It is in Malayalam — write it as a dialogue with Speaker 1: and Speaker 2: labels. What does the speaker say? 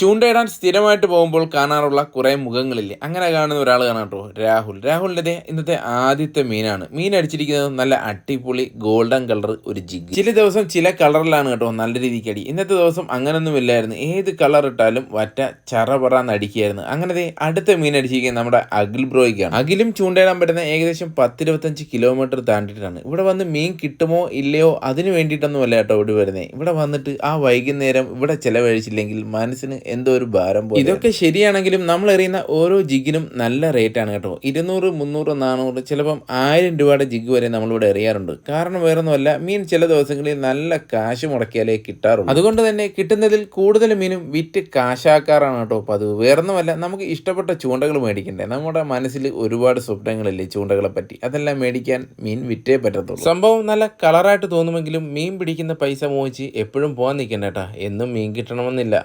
Speaker 1: ചൂണ്ടയിടാൻ സ്ഥിരമായിട്ട് പോകുമ്പോൾ കാണാറുള്ള കുറെ മുഖങ്ങളില്ലേ? അങ്ങനെ കാണുന്ന ഒരാൾ കാണാം കേട്ടോ രാഹുൽ. രാഹുലിന്റെ ഇന്നത്തെ ആദ്യത്തെ മീനാണ്. മീൻ അടിച്ചിരിക്കുന്നത് നല്ല അടിപൊളി ഗോൾഡൻ കളർ ഒരു ജിഗ്. ചില ദിവസം ചില കളറിലാണ് കേട്ടോ നല്ല രീതിക്ക് അടി ഇന്നത്തെ ദിവസം അങ്ങനൊന്നും ഇല്ലായിരുന്നു. ഏത് കളർ ഇട്ടാലും വറ്റ ചറപറാന്ന് അടിക്കുകയായിരുന്നു അങ്ങനത്തെ അടുത്ത മീൻ അടിച്ചിരിക്കുന്നത് നമ്മുടെ അഖിൽ ബ്രോയ്ക്കാണ്. അഖിലും ചൂണ്ടയിടാൻ പറ്റുന്ന ഏകദേശം പത്തിരുപത്തഞ്ച് കിലോമീറ്റർ താണ്ടിട്ടാണ്. ഇവിടെ വന്ന് മീൻ കിട്ടുമോ ഇല്ലയോ അതിന് വേണ്ടിയിട്ടൊന്നും അല്ല കേട്ടോ ഇവിടെ വരുന്നത് ഇവിടെ വന്നിട്ട് ആ വൈകുന്നേരം ഇവിടെ ചെലവഴിച്ചില്ലെങ്കിൽ മനസ്സിന് എന്തോ ഒരു ഭാരം പോലെ. ഇതൊക്കെ ശരിയാണെങ്കിലും നമ്മൾ എറിയുന്ന ഓരോ ജിഗിനും നല്ല റേറ്റ് ആണ് കേട്ടോ. ഇരുന്നൂറ് മുന്നൂറ് നാനൂറ് ചിലപ്പം ആയിരം രൂപയുടെ ജിഗ് വരെ നമ്മളിവിടെ എറിയാറുണ്ട്. കാരണം വേറൊന്നുമല്ല മീൻ ചില ദിവസങ്ങളിൽ നല്ല കാശ് മുടക്കിയാലേ കിട്ടാറുള്ളൂ. അതുകൊണ്ട് തന്നെ കിട്ടുന്നതിൽ കൂടുതൽ മീനും വിറ്റ് കാശാക്കാറാണ് കേട്ടോ പതിവ്. വേറൊന്നുമല്ല നമുക്ക് ഇഷ്ടപ്പെട്ട ചൂണ്ടകൾ മേടിക്കണ്ടേ? നമ്മുടെ മനസ്സിൽ ഒരുപാട് സ്വപ്നങ്ങളില്ലേ ചൂണ്ടകളെ പറ്റി? അതെല്ലാം മേടിക്കാൻ മീൻ വിറ്റേ പറ്റത്തുള്ളൂ. സംഭവം നല്ല കളറായിട്ട് തോന്നുമെങ്കിലും മീൻ പിടിക്കുന്ന പൈസ മോഹിച്ച് എപ്പോഴും പോകാൻ നിൽക്കണ്ട എന്നും മീൻ കിട്ടണമെന്നില്ല.